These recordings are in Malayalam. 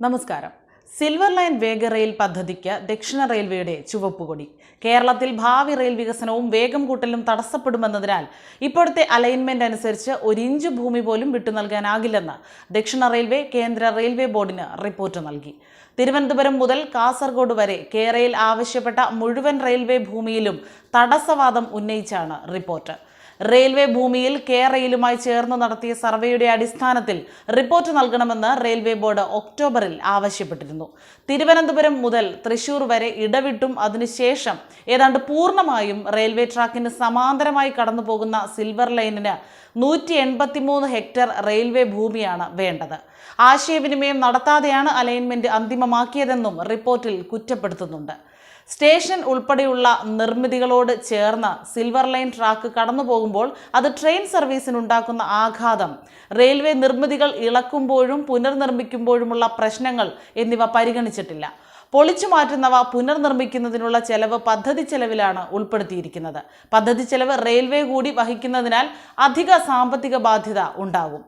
നമസ്കാരം. സിൽവർ ലൈൻ വേഗ റെയിൽ പദ്ധതിക്ക് ദക്ഷിണ റെയിൽവേയുടെ ചുവപ്പുകൊടി. കേരളത്തിൽ ഭാവി റെയിൽ വികസനവും വേഗം കൂട്ടലും തടസ്സപ്പെടുമെന്നതിനാൽ ഇപ്പോഴത്തെ അലൈൻമെന്റ് അനുസരിച്ച് ഒരു ഇഞ്ച് ഭൂമി പോലും വിട്ടു നൽകാനാകില്ലെന്ന് ദക്ഷിണ റെയിൽവേ കേന്ദ്ര റെയിൽവേ ബോർഡിന് റിപ്പോർട്ട് നൽകി. തിരുവനന്തപുരം മുതൽ കാസർഗോഡ് വരെ കേരയിൽ ആവശ്യപ്പെട്ട മുഴുവൻ റെയിൽവേ ഭൂമിയിലും തടസ്സവാദം ഉന്നയിച്ചാണ് റിപ്പോർട്ട് റെയിൽവേ ഭൂമിയിൽ കെ റെയിലുമായി ചേർന്ന് നടത്തിയ സർവേയുടെ അടിസ്ഥാനത്തിൽ റിപ്പോർട്ട് നൽകണമെന്ന് റെയിൽവേ ബോർഡ് ഒക്ടോബറിൽ ആവശ്യപ്പെട്ടിരുന്നു. തിരുവനന്തപുരം മുതൽ തൃശൂർ വരെ ഇടവിട്ടും അതിനുശേഷം ഏതാണ്ട് പൂർണമായും റെയിൽവേ ട്രാക്കിന് സമാന്തരമായി കടന്നു പോകുന്ന സിൽവർ ലൈനിന് നൂറ്റി എൺപത്തിമൂന്ന് ഹെക്ടർ റെയിൽവേ ഭൂമിയാണ് വേണ്ടത്. ആശയവിനിമയം നടത്താതെയാണ് അലൈൻമെന്റ് അന്തിമമാക്കിയതെന്നും റിപ്പോർട്ടിൽ കുറ്റപ്പെടുത്തുന്നുണ്ട്. സ്റ്റേഷൻ ഉൾപ്പെടെയുള്ള നിർമ്മിതികളോട് ചേർന്ന് സിൽവർ ലൈൻ ട്രാക്ക് കടന്നു പോകുമ്പോൾ അത് ട്രെയിൻ സർവീസിനുണ്ടാക്കുന്ന ആഘാതം. റെയിൽവേ നിർമ്മിതികൾ ഇളക്കുമ്പോഴും പുനർനിർമ്മിക്കുമ്പോഴുമുള്ള പ്രശ്നങ്ങൾ എന്നിവ പരിഗണിച്ചിട്ടില്ല. പൊളിച്ചു മാറ്റുന്നവ പുനർനിർമ്മിക്കുന്നതിനുള്ള ചെലവ് പദ്ധതി ചെലവിലാണ് ഉൾപ്പെടുത്തിയിരിക്കുന്നത്. പദ്ധതി ചെലവ് റെയിൽവേ കൂടി വഹിക്കുന്നതിനാൽ അധിക സാമ്പത്തിക ബാധ്യത ഉണ്ടാകും.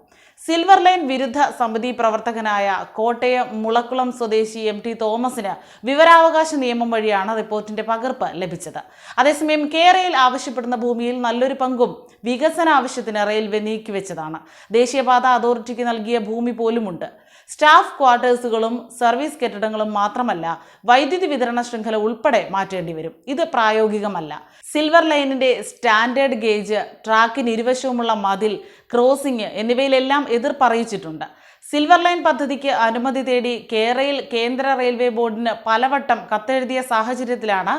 സിൽവർ ലൈൻ വിരുദ്ധ സമിതി പ്രവർത്തകനായ കോട്ടയം മുളക്കുളം സ്വദേശി എം ടി തോമസിന് വിവരാവകാശ നിയമം വഴിയാണ് റിപ്പോർട്ടിന്റെ പകർപ്പ് ലഭിച്ചത്. അതേസമയം കേരയിൽ ആവശ്യപ്പെടുന്ന ഭൂമിയിൽ നല്ലൊരു പങ്കും വികസന ആവശ്യത്തിന് റെയിൽവേ നീക്കിവെച്ചതാണ്. ദേശീയപാത അതോറിറ്റിക്ക് നൽകിയ ഭൂമി പോലുമുണ്ട്. സ്റ്റാഫ് ക്വാർട്ടേഴ്സുകളും സർവീസ് കെട്ടിടങ്ങളും മാത്രമല്ല വൈദ്യുതി വിതരണ ശൃംഖല ഉൾപ്പെടെ മാറ്റേണ്ടി വരും. ഇത് പ്രായോഗികമല്ല. സിൽവർ ലൈനിന്റെ സ്റ്റാൻഡേർഡ് ഗേജ് ട്രാക്കിന് ഇരുവശവുമുള്ള മതിൽ ക്രോസിംഗ് എന്നിവയിലെല്ലാം എതിർപ്പറിയിച്ചിട്ടുണ്ട്. സിൽവർ ലൈൻ പദ്ധതിക്ക് അനുമതി തേടി കേരയിൽ കേന്ദ്ര റെയിൽവേ ബോർഡിന് പലവട്ടം കത്തെഴുതിയ സാഹചര്യത്തിലാണ്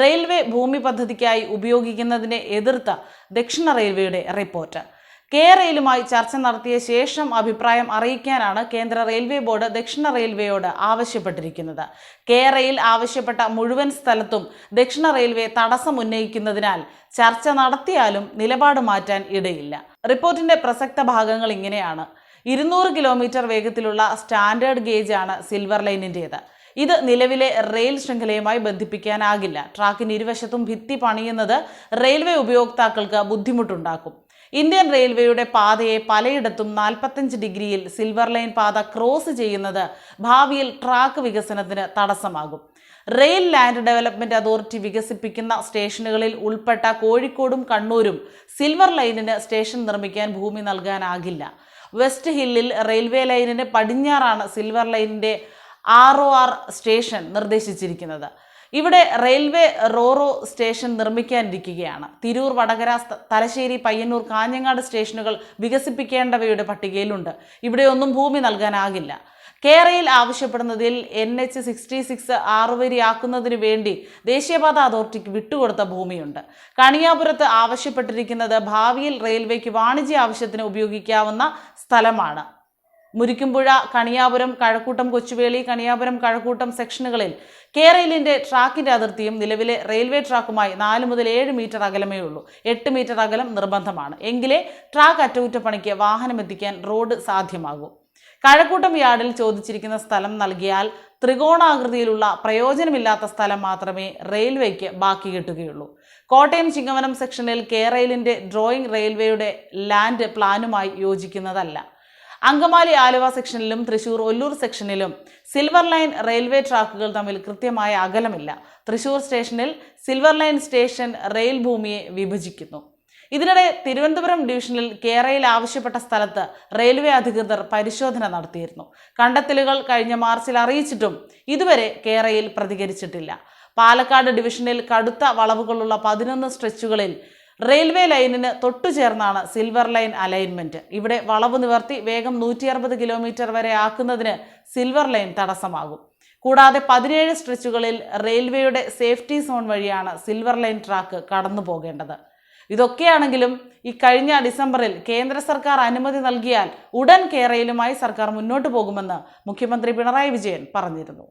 റെയിൽവേ ഭൂമി പദ്ധതിക്കായി ഉപയോഗിക്കുന്നതിനെ എതിർത്ത ദക്ഷിണ റെയിൽവേയുടെ റിപ്പോർട്ട്. കെ ചർച്ച നടത്തിയ ശേഷം അഭിപ്രായം അറിയിക്കാനാണ് കേന്ദ്ര റെയിൽവേ ബോർഡ് ദക്ഷിണ റെയിൽവേയോട് ആവശ്യപ്പെട്ടിരിക്കുന്നത്. കെ ആവശ്യപ്പെട്ട മുഴുവൻ സ്ഥലത്തും ദക്ഷിണ റെയിൽവേ തടസ്സം ഉന്നയിക്കുന്നതിനാൽ ചർച്ച നടത്തിയാലും നിലപാട് മാറ്റാൻ ഇടയില്ല. റിപ്പോർട്ടിന്റെ പ്രസക്ത ഭാഗങ്ങൾ ഇങ്ങനെയാണ്. ഇരുന്നൂറ് കിലോമീറ്റർ വേഗത്തിലുള്ള സ്റ്റാൻഡേർഡ് ഗേജ് ആണ് സിൽവർ ലൈനിന്റേത് ഇത് നിലവിലെ റെയിൽ ശൃംഖലയുമായി ബന്ധിപ്പിക്കാനാകില്ല. ട്രാക്കിന് ഇരുവശത്തും ഭിത്തി പണിയുന്നത് റെയിൽവേ ഉപയോക്താക്കൾക്ക് ബുദ്ധിമുട്ടുണ്ടാക്കും. ഇന്ത്യൻ റെയിൽവേയുടെ പാതയെ പലയിടത്തും നാൽപ്പത്തഞ്ച് ഡിഗ്രിയിൽ സിൽവർ ലൈൻ പാത ക്രോസ് ചെയ്യുന്നത് ഭാവിയിൽ ട്രാക്ക് വികസനത്തിന് തടസ്സമാകും. റെയിൽ ലാൻഡ് ഡെവലപ്മെന്റ് അതോറിറ്റി വികസിപ്പിക്കുന്ന സ്റ്റേഷനുകളിൽ ഉൾപ്പെട്ട കോഴിക്കോടും കണ്ണൂരും സിൽവർ ലൈനിന് സ്റ്റേഷൻ നിർമ്മിക്കാൻ ഭൂമി നൽകാനാകില്ല. വെസ്റ്റ് ഹില്ലിൽ റെയിൽവേ ലൈനിന് പടിഞ്ഞാറാണ് സിൽവർ ലൈനിന്റെ ആർ ഒ ആർ സ്റ്റേഷൻ നിർദ്ദേശിച്ചിരിക്കുന്നത്. ഇവിടെ റെയിൽവേ റോറോ സ്റ്റേഷൻ നിർമ്മിക്കാനിരിക്കുകയാണ്. തിരൂർ വടകര തലശ്ശേരി പയ്യന്നൂർ കാഞ്ഞങ്ങാട് സ്റ്റേഷനുകൾ വികസിപ്പിക്കേണ്ടവയുടെ പട്ടികയിലുണ്ട്. ഇവിടെയൊന്നും ഭൂമി നൽകാനാകില്ല. കേരയിൽ ആവശ്യപ്പെടുന്നതിൽ എൻ എച്ച് സിക്സ്റ്റി സിക്സ് ആറുവരിയാക്കുന്നതിന് വേണ്ടി ദേശീയപാത അതോറിറ്റിക്ക് വിട്ടുകൊടുത്ത ഭൂമിയുണ്ട്. കണിയാപുരത്ത് ആവശ്യപ്പെട്ടിരിക്കുന്നത് ഭാവിയിൽ റെയിൽവേക്ക് വാണിജ്യ ആവശ്യത്തിന് ഉപയോഗിക്കാവുന്ന സ്ഥലമാണ്. മുരിക്കുംപുഴ കണിയാപുരം കഴക്കൂട്ടം കൊച്ചുവേളി കണിയാപുരം കഴക്കൂട്ടം സെക്ഷനുകളിൽ കേരളിന്റെ ട്രാക്കിന്റെ അതിർത്തിയും നിലവിലെ റെയിൽവേ ട്രാക്കുമായി നാല് മുതൽ ഏഴ് മീറ്റർ അകലമേ ഉള്ളൂ. എട്ട് മീറ്റർ അകലം നിർബന്ധമാണ്. എങ്കിലേ ട്രാക്ക് അറ്റകുറ്റപ്പണിക്ക് വാഹനമെത്തിക്കാൻ റോഡ് സാധ്യമാകൂ. കഴക്കൂട്ടം യാർഡിൽ ചോദിച്ചിരിക്കുന്ന സ്ഥലം നൽകിയാൽ ത്രികോണാകൃതിയിലുള്ള പ്രയോജനമില്ലാത്ത സ്ഥലം മാത്രമേ റെയിൽവേക്ക് ബാക്കി കിട്ടുകയുള്ളൂ. കോട്ടയം ചിങ്ങവനം സെക്ഷനിൽ കേരളിന്റെ ഡ്രോയിങ് റെയിൽവേയുടെ ലാൻഡ് പ്ലാനുമായി യോജിക്കുന്നതല്ല. അങ്കമാലി ആലുവ സെക്ഷനിലും തൃശൂർ ഒല്ലൂർ സെക്ഷനിലും സിൽവർ ലൈൻ റെയിൽവേ ട്രാക്കുകൾ തമ്മിൽ കൃത്യമായ അകലമില്ല. തൃശൂർ സ്റ്റേഷനിൽ സിൽവർ ലൈൻ സ്റ്റേഷൻ റെയിൽ ഭൂമിയെ വിഭജിക്കുന്നു. ഇതിനിടെ തിരുവനന്തപുരം ഡിവിഷനിൽ കേരയിൽ ആവശ്യപ്പെട്ട സ്ഥലത്ത് റെയിൽവേ അധികൃതർ പരിശോധന നടത്തിയിരുന്നു. കണ്ടെത്തലുകൾ കഴിഞ്ഞ മാർച്ചിൽ അറിയിച്ചിട്ടും ഇതുവരെ കേരയിൽ പ്രതികരിച്ചിട്ടില്ല. പാലക്കാട് ഡിവിഷനിൽ കടുത്ത വളവുകളുള്ള പതിനൊന്ന് സ്ട്രെച്ചുകളിൽ റെയിൽവേ ലൈനിന് തൊട്ടു ചേർന്നാണ് സിൽവർ ലൈൻ അലൈൻമെന്റ്. ഇവിടെ വളവ് നിവർത്തി വേഗം നൂറ്റി അറുപത് കിലോമീറ്റർ വരെ ആക്കുന്നതിന് സിൽവർ ലൈൻ തടസ്സമാകും. കൂടാതെ പതിനേഴ് സ്ട്രെച്ചുകളിൽ റെയിൽവേയുടെ സേഫ്റ്റി സോൺ വഴിയാണ് സിൽവർ ലൈൻ ട്രാക്ക് കടന്നു പോകേണ്ടത്. ഇതൊക്കെയാണെങ്കിലും ഈ കഴിഞ്ഞ ഡിസംബറിൽ കേന്ദ്ര സർക്കാർ അനുമതി നൽകിയാൽ ഉടൻ കേരളയിലുമായി സർക്കാർ മുന്നോട്ട് പോകുമെന്ന് മുഖ്യമന്ത്രി പിണറായി വിജയൻ പറഞ്ഞിരുന്നു.